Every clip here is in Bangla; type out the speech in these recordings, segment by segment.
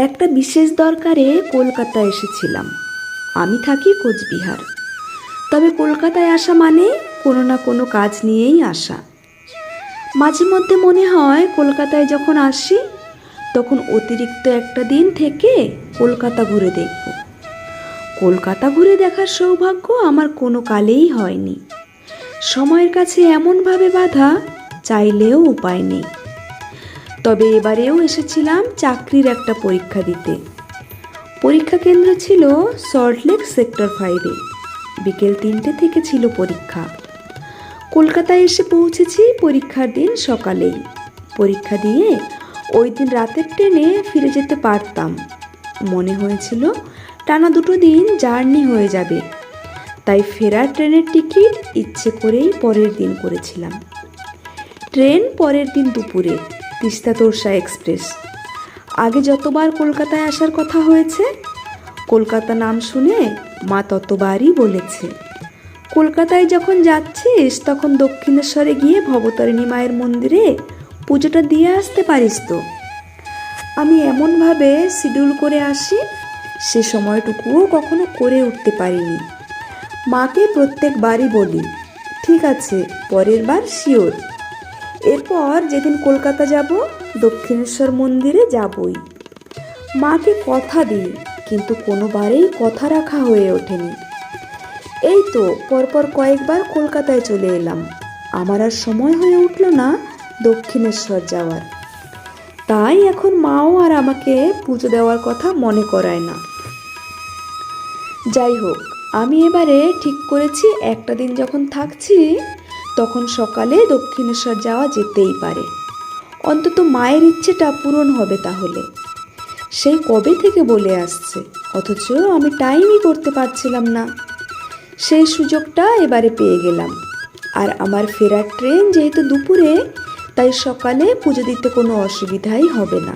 একটা বিশেষ দরকারে কলকাতা এসেছিলাম। আমি থাকি কোচবিহার। তবে কলকাতায় আসা মানে কোনো না কোনো কাজ নিয়েই আসা। মাঝে মধ্যে মনে হয় কলকাতায় যখন আসি, তখন অতিরিক্ত একটা দিন থেকে কলকাতা ঘুরে দেখব। কলকাতা ঘুরে দেখার সৌভাগ্য আমার কোনো কালেই হয়নি। সময়ের কাছে এমনভাবে বাধা চাইলেও উপায় নেই। তবে এবারেও এসেছিলাম চাকরির একটা পরীক্ষা দিতে। পরীক্ষা কেন্দ্র ছিল সল্টলেক সেক্টর ফাইভে বিকেল তিনটে থেকে ছিল পরীক্ষা। কলকাতায় এসে পৌঁছেছি পরীক্ষার দিন সকালেই। পরীক্ষা দিয়ে ওই দিন রাতের ট্রেনে ফিরে যেতে পারতাম। মনে হয়েছিল টানা দুটো দিন জার্নি হয়ে যাবে। তাই ফেরার ট্রেনের টিকিট ইচ্ছে করেই পরের দিন করেছিলাম। ট্রেন পরের দিন দুপুরে। তিস্তা তোরসা এক্সপ্রেস। আগে যতবার কলকাতায় আসার কথা হয়েছে, কলকাতা নাম শুনে মা ততবারই বলেছে। কলকাতায় যখন যাচ্ছিস, তখন দক্ষিণেশ্বরে গিয়ে ভবতারিণী মায়ের মন্দিরে পুজোটা দিয়ে আসতে পারিস তো। আমি এমনভাবে শিডিউল করে আসি, সে সময়টুকুও কখনো করে উঠতে পারিনি। মাকে প্রত্যেকবারই বলি, ঠিক আছে, পরের বার শিওর। এরপর যেদিন কলকাতা যাব, দক্ষিণেশ্বর মন্দিরে যাবই। মাকে কথা দিই, কিন্তু কোনোবারেই কথা রাখা হয়ে ওঠেনি। এই তো পরপর কয়েকবার কলকাতায় চলে এলাম। আমার আর সময় হয়ে উঠল না দক্ষিণেশ্বর যাওয়ার। তাই এখন মাও আর আমাকে পুজো দেওয়ার কথা মনে করায় না। যাই হোক, আমি এবারে ঠিক করেছি একটা দিন যখন থাকছি তখন সকালে দক্ষিণেশ্বর যাওয়া যেতেই পারে। অন্তত মায়ের ইচ্ছেটা পূরণ হবে তাহলে। সেই কবে থেকে বলে আসছে? অথচ আমি টাইমই করতে পারছিলাম না। সেই সুযোগটা এবারে পেয়ে গেলাম। আর আমার ফেরার ট্রেন যেহেতু দুপুরে, তাই সকালে পুজো দিতে কোনো অসুবিধাই হবে না।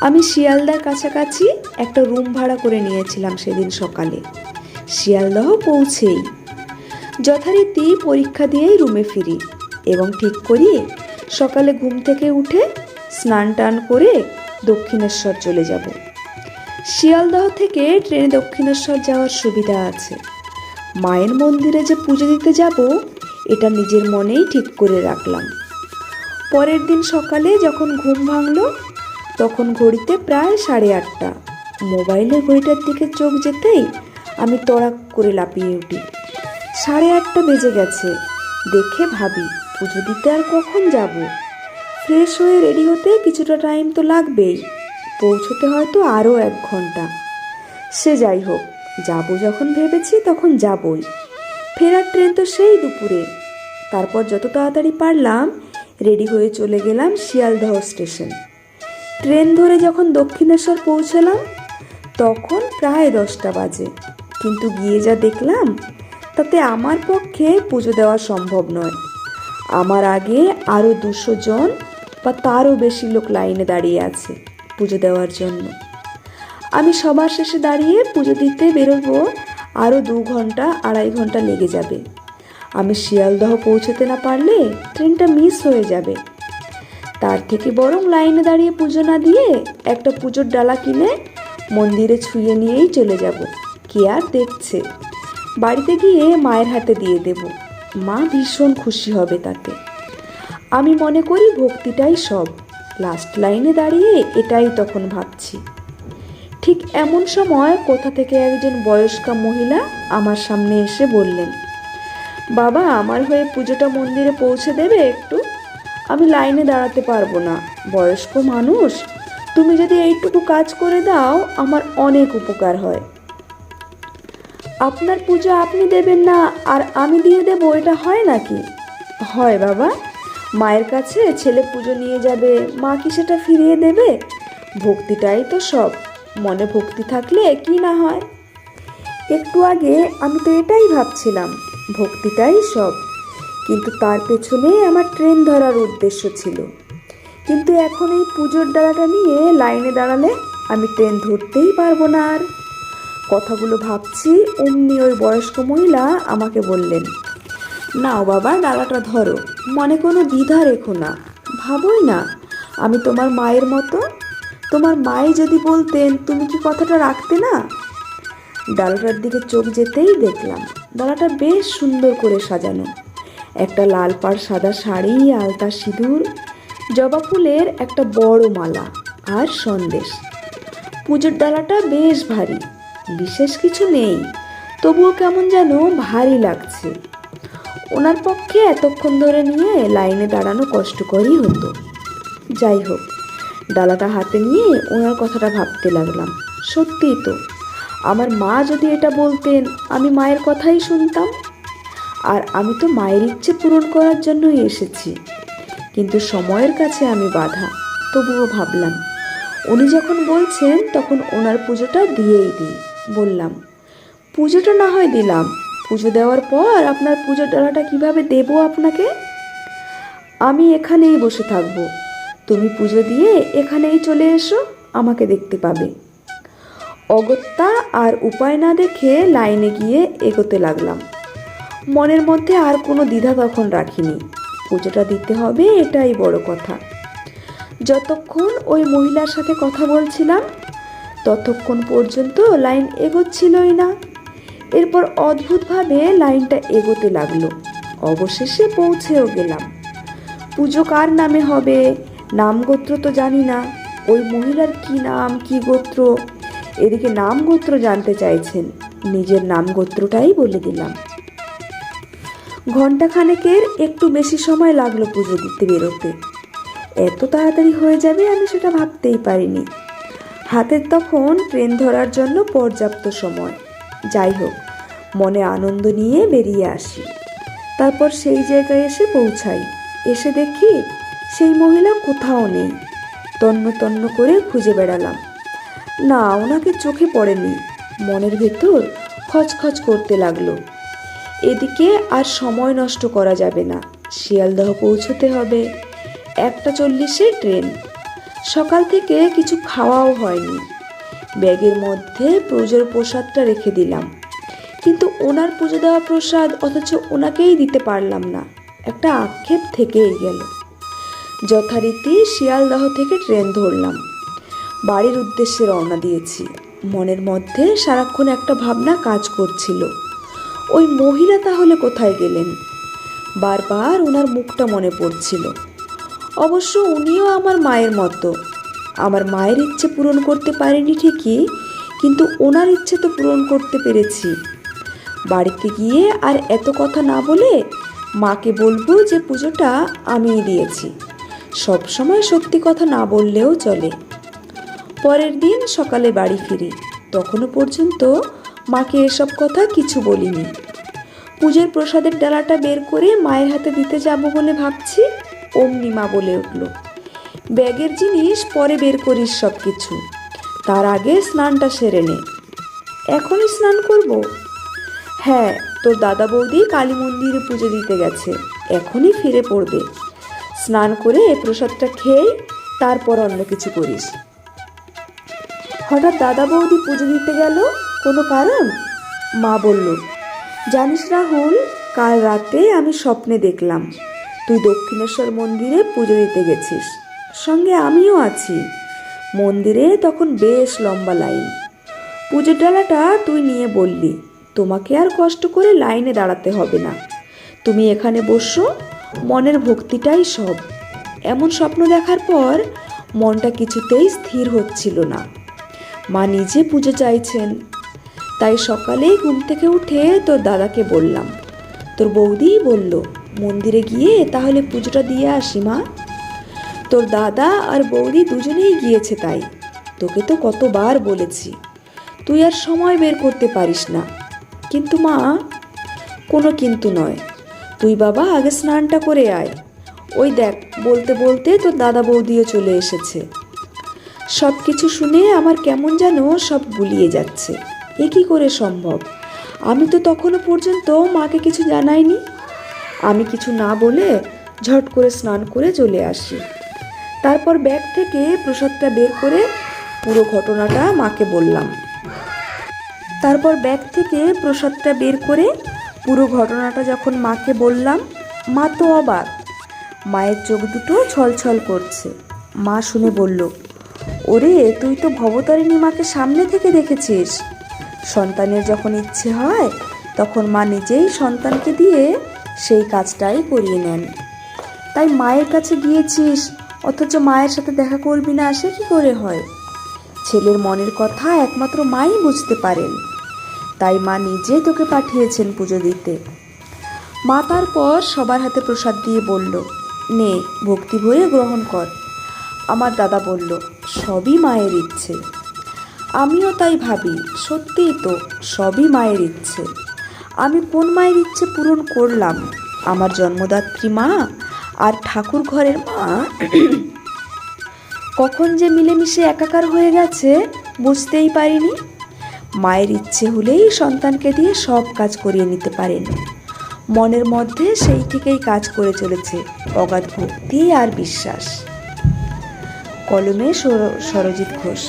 আমি শিয়ালদার কাছাকাছি একটা রুম ভাড়া করে নিয়েছিলাম সেদিন সকালে। শিয়ালদহ পৌঁছেই যথারীতি পরীক্ষা দিয়েই রুমে ফিরি এবং ঠিক করি সকালে ঘুম থেকে উঠে স্নান টান করে দক্ষিণেশ্বর চলে যাব। শিয়ালদহ থেকে ট্রেনে দক্ষিণেশ্বর যাওয়ার সুবিধা আছে। মায়ের মন্দিরে যে পুজো দিতে যাব, এটা নিজের মনেই ঠিক করে রাখলাম। পরের দিন সকালে যখন ঘুম ভাঙলো, তখন ঘড়িতে প্রায় সাড়ে আটটা। মোবাইলের ঘড়িটার দিকে চোখ যেতেই আমি তড়াক করে লাপিয়ে উঠি। সাড়ে আটটা বেজে গেছে। দেখে ভাবি, পুজো দিতে আর কখন যাব? ফ্রেশ হয়ে রেডি হতে কিছুটা টাইম তো লাগবেই, পৌঁছতে হয়তো আরও এক ঘণ্টা। সে যাই হোক, যাব যখন ভেবেছি তখন যাবই। ফেরার ট্রেন তো সেই দুপুরে। তারপর যত তাড়াতাড়ি পারলাম, রেডি হয়ে চলে গেলাম শিয়ালদহ স্টেশন। ট্রেন ধরে যখন দক্ষিণেশ্বর পৌঁছলাম, তখন প্রায় দশটা বাজে। কিন্তু গিয়ে যা দেখলাম তাতে আমার পক্ষে পুজো দেওয়া সম্ভব নয়। আমার আগে আরও দুশো জন বা তারও বেশি লোক লাইনে দাঁড়িয়ে আছে পুজো দেওয়ার জন্য। আমি সবার শেষে দাঁড়িয়ে পুজো দিতে বেরোবো আরও দু ঘণ্টা, আড়াই ঘণ্টা লেগে যাবে। আমি শিয়ালদহ পৌঁছতে না পারলে ট্রেনটা মিস হয়ে যাবে। তার থেকে বরং লাইনে দাঁড়িয়ে পুজো না দিয়ে একটা পুজোর ডালা কিনে মন্দিরে ছুঁয়ে নিয়েই চলে যাব। কে আর দেখছে? বাড়িতে গিয়ে মায়ের হাতে দিয়ে দেব। মা ভীষণ খুশি হবে তাতে। আমি মনে করি ভক্তিটাই সব। লাস্ট লাইনে দাঁড়িয়ে এটাই তখন ভাবছি। ঠিক এমন সময় কোথা থেকে একজন বয়স্কা মহিলা আমার সামনে এসে বললেন, বাবা, আমার হয়ে পুজোটা মন্দিরে পৌঁছে দেবে একটু? আমি লাইনে দাঁড়াতে পারব না। বয়স্ক মানুষ, তুমি যদি এইটুকু কাজ করে দাও, আমার অনেক উপকার হয়। আপনার পুজো আপনি দেবেন না আর আমি দিয়ে দেবো, এটা হয় নাকি? হয় বাবা। মায়ের কাছে ছেলে পুজো নিয়ে যাবে, মা কি সেটা ফিরিয়ে দেবে? ভক্তিটাই তো সব, মনে ভক্তি থাকলে কি না হয়? একটু আগে আমি তো এটাই ভাবছিলাম, ভক্তিটাই সব। কিন্তু তার পেছনে আমার ট্রেন ধরার উদ্দেশ্য ছিল। কিন্তু এখন এই পুজোর ডালাটা নিয়ে লাইনে দাঁড়ালে আমি ট্রেন ধরতেই পারব না আর। কথাগুলো ভাবছি, অমনি ওই বয়স্ক মহিলা আমাকে বললেন নাও বাবা ডালাটা ধরো, মনে কোনো দ্বিধা রেখো না, ভাবোই না, আমি তোমার মায়ের মতো, তোমার মাই যদি বলতেন তুমি কি কথাটা রাখতে না? ডালাটার দিকে চোখ যেতেই দেখলাম ডালাটা বেশ সুন্দর করে সাজানো, একটা লাল পাড় সাদা শাড়ি, আলতা সিঁদুর, জবা ফুলের একটা বড় মালা আর সন্দেশ। পুজোর ডালাটা বেশ ভারী বিশেষ কিছু নেই। তবুও কেমন যেন ভারী লাগছে। ওনার পক্ষে এতক্ষণ ধরে নিয়ে লাইনে দাঁড়ানো কষ্টকরই হতো। যাই হোক, ডালাটা হাতে নিয়ে ওনার কথাটা ভাবতে লাগলাম। সত্যিই তো, আমার মা যদি এটা বলতেন, আমি মায়ের কথাই শুনতাম। আর আমি তো মায়ের ইচ্ছে পূরণ করার জন্যই এসেছি। কিন্তু সময়ের কাছে আমি বাধা, তবুও ভাবলাম। উনি যখন বলছেন, তখন ওনার পুজোটা দিয়েই দিই। বললাম, পুজোটা না হয় দিলাম। পুজো দেওয়ার পর আপনার পুজোর ডালাটা কীভাবে দেবো আপনাকে? আমি এখানেই বসে থাকব। তুমি পুজো দিয়ে এখানেই চলে এসো, আমাকে দেখতে পাবে। অগত্যা আর উপায় না দেখে লাইনে গিয়ে এগোতে লাগলাম। মনের মধ্যে আর কোনো দ্বিধা তখন রাখিনি। পুজোটা দিতে হবে এটাই বড় কথা। যতক্ষণ ওই মহিলার সাথে কথা বলছিলাম ততক্ষণ পর্যন্ত লাইন এগোচ্ছিলই না। এরপর অদ্ভুতভাবে লাইনটা এগোতে লাগল। অবশেষে পৌঁছেও গেলাম। পুজো কার নামে হবে? নাম গোত্র তো জানি না। ওই মহিলার কি নাম, কি গোত্র? এদিকে নাম গোত্র জানতে চাইছেন। নিজের নাম গোত্রটাই বলে দিলাম। ঘণ্টা খানেকের একটু বেশি সময় লাগল পুজো দিতে বেরোতে। এত তাড়াতাড়ি হয়ে যাবে আমি সেটা ভাবতেই পারিনি। হাতের তখন ট্রেন ধরার জন্য পর্যাপ্ত সময়। যাই হোক, মনে আনন্দ নিয়ে বেরিয়ে আসি। তারপর সেই জায়গায় এসে পৌঁছাই। এসে দেখি সেই মহিলা কোথাও নেই। তন্ন তন্ন করে খুঁজে বেড়ালাম। না, ওনাকে চোখে পড়েনি। মনের ভেতর খচখচ করতে লাগল। এদিকে আর সময় নষ্ট করা যাবে না। শিয়ালদহ পৌঁছতে হবে। একটা চল্লিশে ট্রেন। সকাল থেকে কিছু খাওয়াও হয়নি। ব্যাগের মধ্যে পুজোর প্রসাদটা রেখে দিলাম। কিন্তু ওনার পুজো দেওয়া প্রসাদ অথচ ওনাকেই দিতে পারলাম না। একটা আক্ষেপ থেকেই গেল। যথারীতি শিয়ালদহ থেকে ট্রেন ধরলাম। বাড়ির উদ্দেশ্যে রওনা দিয়েছি। মনের মধ্যে সারাক্ষণ একটা ভাবনা কাজ করছিল। ওই মহিলা তাহলে কোথায় গেলেন? বারবার ওনার মুখটা মনে পড়ছিল। অবশ্য উনিও আমার মায়ের মতো। আমার মায়ের ইচ্ছে পূরণ করতে পারিনি ঠিকই, কিন্তু ওনার ইচ্ছে তো পূরণ করতে পেরেছি। বাড়িতে গিয়ে আর এত কথা না বলে মাকে বলব যে পুজোটা আমিই দিয়েছি। সব সময় সত্যি কথা না বললেও চলে। পরের দিন সকালে বাড়ি ফিরি। তখনও পর্যন্ত মাকে এসব কথা কিছু বলিনি। পুজোর প্রসাদের ডালাটা বের করে মায়ের হাতে দিতে যাব বলে ভাবছি। অমনি মা বলে উঠল। ব্যাগের জিনিস পরে বের করিস সব কিছু তার আগে স্নানটা সেরে নে। এখনই স্নান করব? হ্যাঁ তোর দাদা বৌদি কালী মন্দিরে পুজো দিতে গেছে। এখনই ফিরে পড়বে। স্নান করে এই প্রসাদটা খেয়ে তারপর অন্য কিছু করিস। হঠাৎ দাদা বৌদি পুজো দিতে গেল? কোনো কারণ? মা বলল, জানিস রাহুল, কাল রাতে আমি স্বপ্নে দেখলাম। তুই দক্ষিণেশ্বর মন্দিরে পুজো দিতে গেছিস। সঙ্গে আমিও আছি। মন্দিরে তখন বেশ লম্বা লাইন। পুজোর ডালাটা তুই নিয়ে বললি, তোমাকে আর কষ্ট করে লাইনে দাঁড়াতে হবে না। তুমি এখানে বসো, মনের ভক্তিটাই সব। এমন স্বপ্ন দেখার পর মনটা কিছুতেই স্থির হচ্ছিল না। মা নিজে পুজো চাইছেন। তাই সকালেই ঘুম থেকে উঠে তোর দাদাকে বললাম। তোর বৌদিই বলল মন্দিরে গিয়ে তাহলে পুজোটা দিয়ে আসি, মা। তোর দাদা আর বৌদি দুজনেই গিয়েছে তাই। তোকে তো কতবার বলেছি। তুই আর সময় বের করতে পারিস না। কিন্তু মা, কোনো কিন্তু নয়। তুই বাবা, আগে স্নানটা করে আয়। ওই দেখ, বলতে বলতে তোর দাদা বৌদিও চলে এসেছে। সব কিছু শুনে আমার কেমন যেন সব গুলিয়ে যাচ্ছে। এ কী করে সম্ভব? আমি তো তখনও পর্যন্ত মাকে কিছু জানাইনি। আমি কিছু না বলে ঝট করে স্নান করে চলে আসি। তারপর ব্যাগ থেকে প্রসাদটা বের করে পুরো ঘটনাটা মাকে বললাম। তারপর ব্যাগ থেকে প্রসাদটা বের করে পুরো ঘটনাটা যখন মাকে বললাম, মা তো অবাক। মায়ের চোখ দুটো ছলছল করছে। মা শুনে বলল, ওরে, তুই তো ভবতারিণী মাকে সামনে থেকে দেখেছিস। সন্তানের যখন ইচ্ছে হয়, তখন মা নিজেই সন্তানকে দিয়ে সেই কাজটাই করিয়ে নেন। তাই মায়ের কাছে গিয়েছিস, অথচ মায়ের সাথে দেখা করবি না, সে কি করে হয়? ছেলের মনের কথা একমাত্র মাই বুঝতে পারেন। তাই মা নিজে তোকে পাঠিয়েছেন পুজো দিতে। মা তারপর সবার হাতে প্রসাদ দিয়ে বলল, নে, ভক্তি ভরে গ্রহণ কর। আমার দাদা বলল, সবই মায়ের ইচ্ছে। আমিও তাই ভাবি, সত্যিই তো, সবই মায়ের ইচ্ছে। আমি কোন মায়ের ইচ্ছে পূরণ করলাম? আমার জন্মদাত্রী মা আর ঠাকুর ঘরের মা? কখন যে মিলেমিশে একাকার হয়ে গেছে বুঝতেই পারিনি। মায়ের ইচ্ছে হলেই সন্তানকে দিয়ে সব কাজ করিয়ে নিতে পারেন। মনের মধ্যে সেই থেকেই কাজ করে চলেছে অগাধ ভক্তি আর বিশ্বাস। কলমে সরজিৎ ঘোষ।